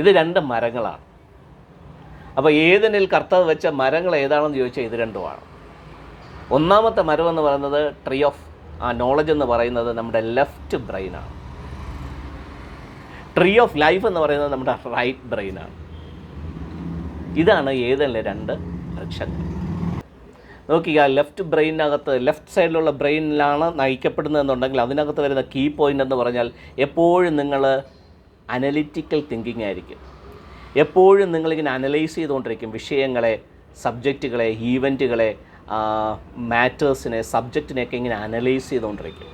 ഇത് രണ്ട് മരങ്ങളാണ്. അപ്പോൾ ഏതിനിൽ കർത്താവ് വെച്ച മരങ്ങൾ ഏതാണെന്ന് ചോദിച്ചാൽ ഇത് രണ്ടുമാണ്. ഒന്നാമത്തെ മരം എന്ന് പറയുന്നത് ട്രീ ഓഫ് ആ നോളജ് എന്ന് പറയുന്നത് നമ്മുടെ ലെഫ്റ്റ് ബ്രെയിനാണ് ട്രീ ഓഫ് ലൈഫ് എന്ന് പറയുന്നത് നമ്മുടെ റൈറ്റ് ബ്രെയിനാണ് ഇതാണ് ഏതെല്ലാം രണ്ട് വൃക്ഷങ്ങൾ നോക്കിക്കുക ലെഫ്റ്റ് ബ്രെയിനകത്ത് ലെഫ്റ്റ് സൈഡിലുള്ള ബ്രെയിനിലാണ് നയിക്കപ്പെടുന്നതെന്നുണ്ടെങ്കിൽ അതിനകത്ത് വരുന്ന കീ പോയിന്റ് എന്ന് പറഞ്ഞാൽ എപ്പോഴും നിങ്ങൾ അനലിറ്റിക്കൽ തിങ്കിങ് ആയിരിക്കും. എപ്പോഴും നിങ്ങളിങ്ങനെ അനലൈസ് ചെയ്തുകൊണ്ടിരിക്കും വിഷയങ്ങളെ സബ്ജക്റ്റുകളെ ഈവന്റുകളെ മാറ്റേഴ്സിനെ സബ്ജക്റ്റിനെയൊക്കെ ഇങ്ങനെ അനലൈസ് ചെയ്തുകൊണ്ടിരിക്കും.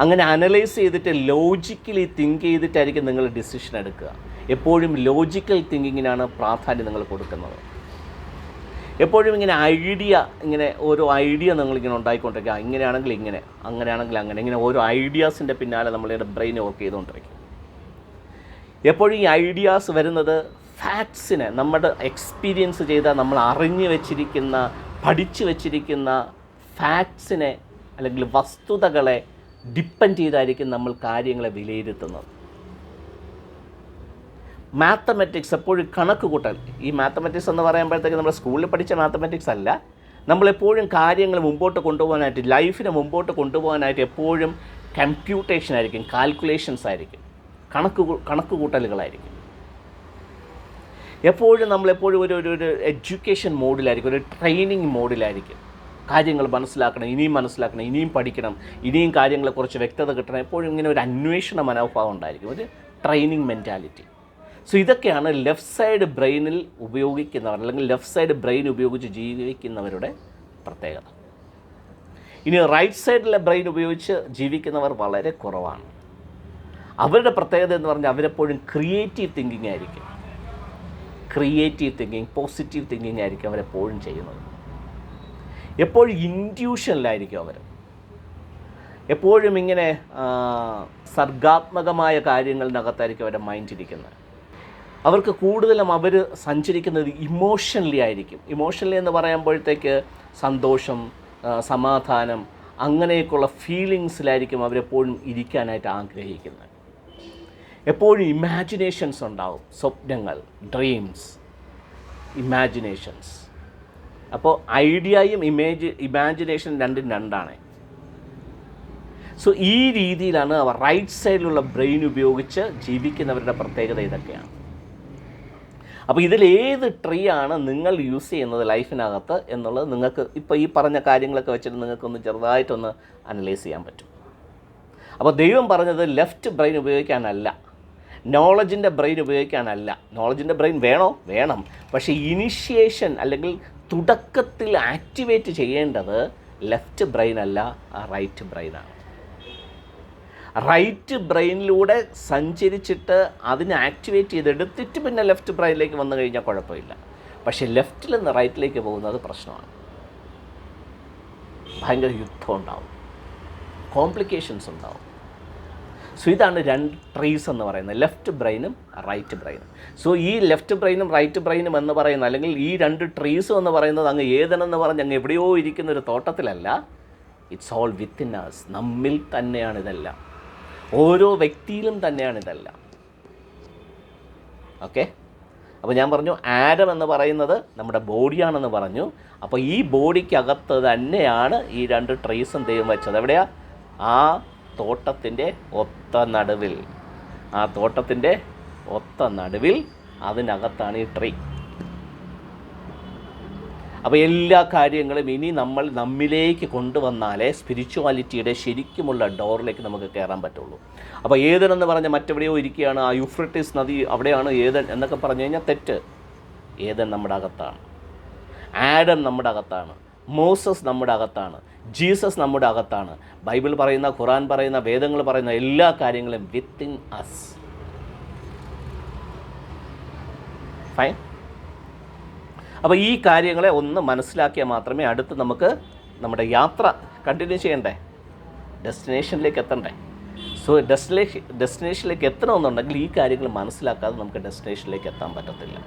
അങ്ങനെ അനലൈസ് ചെയ്തിട്ട് ലോജിക്കലി തിങ്ക് ചെയ്തിട്ടായിരിക്കും നിങ്ങൾ ഡിസിഷൻ എടുക്കുക. എപ്പോഴും ലോജിക്കൽ തിങ്കിങ്ങിനാണ് പ്രാധാന്യം നിങ്ങൾ കൊടുക്കുന്നത്. എപ്പോഴും ഇങ്ങനെ ഐഡിയ ഇങ്ങനെ ഓരോ ഐഡിയ നിങ്ങളിങ്ങനെ ഉണ്ടായിക്കൊണ്ടിരിക്കുക. ഇങ്ങനെയാണെങ്കിൽ ഇങ്ങനെ അങ്ങനെയാണെങ്കിൽ അങ്ങനെ. ഇങ്ങനെ ഓരോ ഐഡിയാസിന്റെ പിന്നാലെ നമ്മളുടെ ബ്രെയിൻ വർക്ക് ചെയ്തുകൊണ്ടിരിക്കും. എപ്പോഴും ഈ ഐഡിയാസ് വരുന്നത് ഫാക്ട്സിനെ നമ്മുടെ എക്സ്പീരിയൻസ് ചെയ്ത നമ്മൾ അറിഞ്ഞു വെച്ചിരിക്കുന്ന പഠിച്ചു വെച്ചിരിക്കുന്ന ഫാക്ട്സിനെ അല്ലെങ്കിൽ വസ്തുതകളെ ഡിപ്പെൻഡ് ചെയ്തായിരിക്കും നമ്മൾ കാര്യങ്ങളെ വിലയിരുത്തുന്നത്. മാത്തമെറ്റിക്സ് എപ്പോഴും കണക്ക് കൂട്ടൽ. ഈ മാത്തമെറ്റിക്സ് എന്ന് പറയുമ്പോഴത്തേക്ക് നമ്മൾ സ്കൂളിൽ പഠിച്ച മാത്തമെറ്റിക്സ് അല്ല. നമ്മളെപ്പോഴും കാര്യങ്ങൾ മുമ്പോട്ട് കൊണ്ടുപോകാനായിട്ട് ലൈഫിനെ മുമ്പോട്ട് കൊണ്ടുപോകാനായിട്ട് എപ്പോഴും കമ്പ്യൂട്ടേഷൻ ആയിരിക്കും കാൽക്കുലേഷൻസ് ആയിരിക്കും. കണക്ക് കണക്ക് കൂട്ടലുകളായിരിക്കും. എപ്പോഴും നമ്മളെപ്പോഴും ഒരു ഒരു ഒരു എഡ്യൂക്കേഷൻ മോഡിലായിരിക്കും ഒരു ട്രെയിനിങ് മോഡിലായിരിക്കും കാര്യങ്ങൾ മനസ്സിലാക്കണം ഇനിയും മനസ്സിലാക്കണം ഇനിയും പഠിക്കണം ഇനിയും കാര്യങ്ങളെക്കുറിച്ച് വ്യക്തത കിട്ടണം. എപ്പോഴും ഇങ്ങനെ ഒരു അന്വേഷണ മനോഭാവം ഉണ്ടായിരിക്കും. ഒരു ട്രെയിനിങ് മെന്റാലിറ്റി സോ ഇതൊക്കെയാണ് ലെഫ്റ്റ് സൈഡ് ബ്രെയിനിൽ ഉപയോഗിക്കുന്നവർ അല്ലെങ്കിൽ ലെഫ്റ്റ് സൈഡ് ബ്രെയിൻ ഉപയോഗിച്ച് ജീവിക്കുന്നവരുടെ പ്രത്യേകത. ഇനി റൈറ്റ് സൈഡിലെ ബ്രെയിൻ ഉപയോഗിച്ച് ജീവിക്കുന്നവർ വളരെ കുറവാണ്. അവരുടെ പ്രത്യേകത എന്ന് പറഞ്ഞാൽ അവരെപ്പോഴും ക്രിയേറ്റീവ് തിങ്കിങ് ആയിരിക്കും. ക്രിയേറ്റീവ് തിങ്കിങ് പോസിറ്റീവ് തിങ്കിങ് ആയിരിക്കും അവരെപ്പോഴും ചെയ്യുന്നത്. എപ്പോഴും ഇന്റ്യൂഷനിലായിരിക്കും അവർ. എപ്പോഴും ഇങ്ങനെ സർഗാത്മകമായ കാര്യങ്ങളിനകത്തായിരിക്കും അവരുടെ മൈൻഡ് ഇരിക്കുന്നത്. അവർക്ക് കൂടുതലും അവർ സഞ്ചരിക്കുന്നത് ഇമോഷണലി ആയിരിക്കും. ഇമോഷണലി എന്ന് പറയുമ്പോഴത്തേക്ക് സന്തോഷം സമാധാനം അങ്ങനെയൊക്കെയുള്ള ഫീലിങ്സിലായിരിക്കും അവരെപ്പോഴും ഇരിക്കാനായിട്ട് ആഗ്രഹിക്കുന്നത്. എപ്പോഴും ഇമാജിനേഷൻസ് ഉണ്ടാവും. സ്വപ്നങ്ങൾ ഡ്രീംസ് ഇമാജിനേഷൻസ് അപ്പോൾ ഐഡിയയും ഇമേജ് ഇമാജിനേഷൻ രണ്ടും രണ്ടാണ്. സോ ഈ രീതിയിലാണ് റൈറ്റ് സൈഡിലുള്ള ബ്രെയിൻ ഉപയോഗിച്ച് ജീവിക്കുന്നവരുടെ പ്രത്യേകത ഇതൊക്കെയാണ്. അപ്പോൾ ഇതിൽ ഏത് ട്രീ ആണ് നിങ്ങൾ യൂസ് ചെയ്യുന്നത് ലൈഫിനകത്ത് എന്നുള്ളത് നിങ്ങൾക്ക് ഇപ്പോൾ ഈ പറഞ്ഞ കാര്യങ്ങളൊക്കെ വെച്ചിട്ട് നിങ്ങൾക്കൊന്ന് ചെറുതായിട്ടൊന്ന് അനലൈസ് ചെയ്യാൻ പറ്റും. അപ്പോൾ ദൈവം പറഞ്ഞത് ലെഫ്റ്റ് ബ്രെയിൻ ഉപയോഗിക്കാനല്ല. നോളജിന്റെ ബ്രെയിൻ ഉപയോഗിക്കാനല്ല. നോളജിന്റെ ബ്രെയിൻ വേണോ? വേണം. പക്ഷേ ഇനിഷ്യേഷൻ അല്ലെങ്കിൽ തുടക്കത്തിൽ ആക്ടിവേറ്റ് ചെയ്യേണ്ടത് ലെഫ്റ്റ് ബ്രെയിൻ അല്ല റൈറ്റ് ബ്രെയിനാണ് റൈറ്റ് ബ്രെയിനിലൂടെ സഞ്ചരിച്ചിട്ട് അതിനെ ആക്ടിവേറ്റ് ചെയ്തെടുത്തിട്ട് പിന്നെ ലെഫ്റ്റ് ബ്രെയിനിലേക്ക് വന്നു കഴിഞ്ഞാൽ കുഴപ്പമില്ല. പക്ഷേ ലെഫ്റ്റിൽ നിന്ന് റൈറ്റിലേക്ക് പോകുന്നത് പ്രശ്നമാണ്. ഭയങ്കര യുദ്ധം ഉണ്ടാവും. കോംപ്ലിക്കേഷൻസ് ഉണ്ടാവും. സോ ഇതാണ് രണ്ട് ട്രീസ് എന്ന് പറയുന്നത്. ലെഫ്റ്റ് ബ്രെയിനും റൈറ്റ് ബ്രെയിനും സോ ഈ ലെഫ്റ്റ് ബ്രെയിനും റൈറ്റ് ബ്രെയിനും എന്ന് പറയുന്ന അല്ലെങ്കിൽ ഈ രണ്ട് ട്രീസ് എന്ന് പറയുന്നത് അങ്ങ് ഏതെന്ന് പറഞ്ഞ് അങ്ങ് എവിടെയോ ഇരിക്കുന്ന ഒരു തോട്ടത്തിലല്ല. ഇറ്റ്സ് ഓൾ വിത്തിൻ അസ് നമ്മിൽ തന്നെയാണ് ഇതെല്ലാം. ഓരോ വ്യക്തിയിലും തന്നെയാണ് ഇതെല്ലാം. ഓക്കെ അപ്പോൾ ഞാൻ പറഞ്ഞു ആരം എന്ന് പറയുന്നത് നമ്മുടെ ബോഡിയാണെന്ന് പറഞ്ഞു. അപ്പോൾ ഈ ബോഡിക്കകത്ത് തന്നെയാണ് ഈ രണ്ട് ട്രീസും ദൈവം വെച്ചത്. എവിടെയാ? ആ തോട്ടത്തിന്റെ ഒത്ത നടുവിൽ. ആ തോട്ടത്തിന്റെ ഒത്ത നടുവിൽ അതിനകത്താണ് ഈ ട്രീ. അപ്പോൾ എല്ലാ കാര്യങ്ങളും ഇനി നമ്മൾ നമ്മിലേക്ക് കൊണ്ടുവന്നാലേ സ്പിരിച്വാലിറ്റിയുടെ ശരിക്കുമുള്ള ഡോറിലേക്ക് നമുക്ക് കയറാൻ പറ്റുള്ളൂ. അപ്പോൾ ഏതെന്ന് എന്ന് പറഞ്ഞ മറ്റെവിടെയോ ഇരിക്കുകയാണ്. ആ യുഫ്രട്ടിസ് നദി അവിടെയാണ് ഏതൻ എന്നൊക്കെ പറഞ്ഞു കഴിഞ്ഞാൽ തെറ്റ്. ഏതൻ നമ്മുടെ അകത്താണ്. ആഡൻ നമ്മുടെ അകത്താണ്. മോസസ് നമ്മുടെ അകത്താണ്. ജീസസ് നമ്മുടെ അകത്താണ്. ബൈബിൾ പറയുന്ന ഖുറാൻ പറയുന്ന വേദങ്ങൾ പറയുന്ന എല്ലാ കാര്യങ്ങളും വിത്തിൻ അസ് ഫൈൻ അപ്പോൾ ഈ കാര്യങ്ങളെ ഒന്ന് മനസ്സിലാക്കിയാൽ മാത്രമേ അടുത്ത് നമുക്ക് നമ്മുടെ യാത്ര കണ്ടിന്യൂ ചെയ്യണ്ടേ? ഡെസ്റ്റിനേഷനിലേക്ക് എത്തണ്ടേ? സോ ഡെസ്റ്റിനേഷൻ ഡെസ്റ്റിനേഷനിലേക്ക് എത്തണമെന്നുണ്ടെങ്കിൽ ഈ കാര്യങ്ങൾ മനസ്സിലാക്കാതെ നമുക്ക് ഡെസ്റ്റിനേഷനിലേക്ക് എത്താൻ പറ്റത്തില്ല.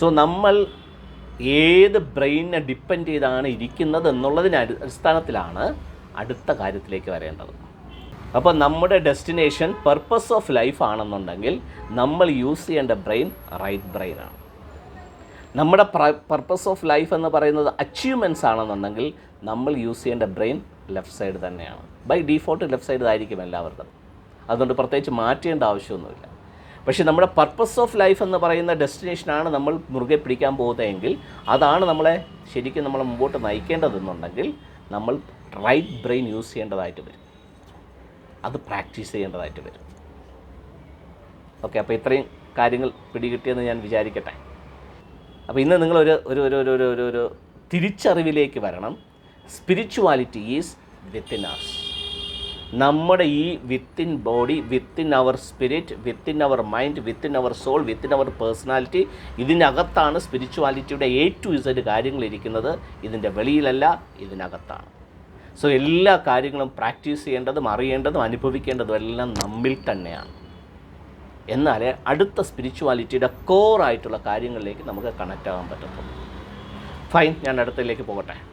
സോ നമ്മൾ ഏത് ബ്രെയിനിനെ ഡിപ്പെൻഡ് ചെയ്താണ് ഇരിക്കുന്നത് എന്നുള്ളതിന് അടിസ്ഥാനത്തിലാണ് അടുത്ത കാര്യത്തിലേക്ക് വരേണ്ടത്. അപ്പോൾ നമ്മുടെ ഡെസ്റ്റിനേഷൻ പർപ്പസ് ഓഫ് ലൈഫ് ആണെന്നുണ്ടെങ്കിൽ നമ്മൾ യൂസ് ചെയ്യേണ്ട ബ്രെയിൻ റൈറ്റ് ബ്രെയിനാണ് നമ്മുടെ പർപ്പസ് ഓഫ് ലൈഫ് എന്ന് പറയുന്നത് അച്ചീവ്മെന്റ്സ് ആണെന്നുണ്ടെങ്കിൽ നമ്മൾ യൂസ് ചെയ്യേണ്ട ബ്രെയിൻ ലെഫ്റ്റ് സൈഡ് തന്നെയാണ്. ബൈ ഡീഫോൾട്ട് ലെഫ്റ്റ് സൈഡ് ആയിരിക്കും എല്ലാവർക്കും. അതുകൊണ്ട് പ്രത്യേകിച്ച് മാറ്റേണ്ട ആവശ്യമൊന്നുമില്ല. പക്ഷേ നമ്മുടെ പർപ്പസ് ഓഫ് ലൈഫ് എന്ന് പറയുന്ന ഡെസ്റ്റിനേഷനാണ് നമ്മൾ മുറുകെ പിടിക്കാൻ പോകുന്നതെങ്കിൽ അതാണ് നമ്മളെ ശരിക്കും നമ്മളെ മുമ്പോട്ട് നയിക്കേണ്ടതെന്നുണ്ടെങ്കിൽ നമ്മൾ റൈറ്റ് ബ്രെയിൻ യൂസ് ചെയ്യേണ്ടതായിട്ട് വരും. അത് പ്രാക്ടീസ് ചെയ്യേണ്ടതായിട്ട് വരും. ഓക്കെ അപ്പോൾ ഇത്രയും കാര്യങ്ങൾ പിടികിട്ടിയെന്ന് ഞാൻ വിചാരിക്കട്ടെ. അപ്പോൾ ഇന്ന് നിങ്ങളൊരു ഒരു ഒരു ഒരു ഒരു ഒരു തിരിച്ചറിവിലേക്ക് വരണം. സ്പിരിച്വാലിറ്റി ഈസ് വിത്തിൻ ആസ് നമ്മുടെ ഈ within body within our spirit within our mind within our soul within our personality ഇതിനകത്താണ് സ്പിരിച്വാലിറ്റിയുടെ എ ടു ഇസഡ് കാര്യങ്ങൾ ഇരിക്കുന്നത്. ഇതിന്റെ വെളിയിലല്ല ഇതിനകത്താണ്. സോ എല്ലാ കാര്യങ്ങളും പ്രാക്ടീസ് ചെയ്യേണ്ടതും അറിയേണ്ടതും അനുഭവിക്കേണ്ടതും എല്ലാം നമ്മിൽ തന്നെയാണ്. എന്നാലേ അടുത്ത സ്പിരിച്വാലിറ്റിയുടെ കോറായിട്ടുള്ള കാര്യങ്ങളിലേക്ക് നമുക്ക് കണക്റ്റ് ആകാൻ പറ്റത്തുള്ളൂ. ഫൈൻ ഞാൻ അടുത്തതിലേക്ക് പോകട്ടെ.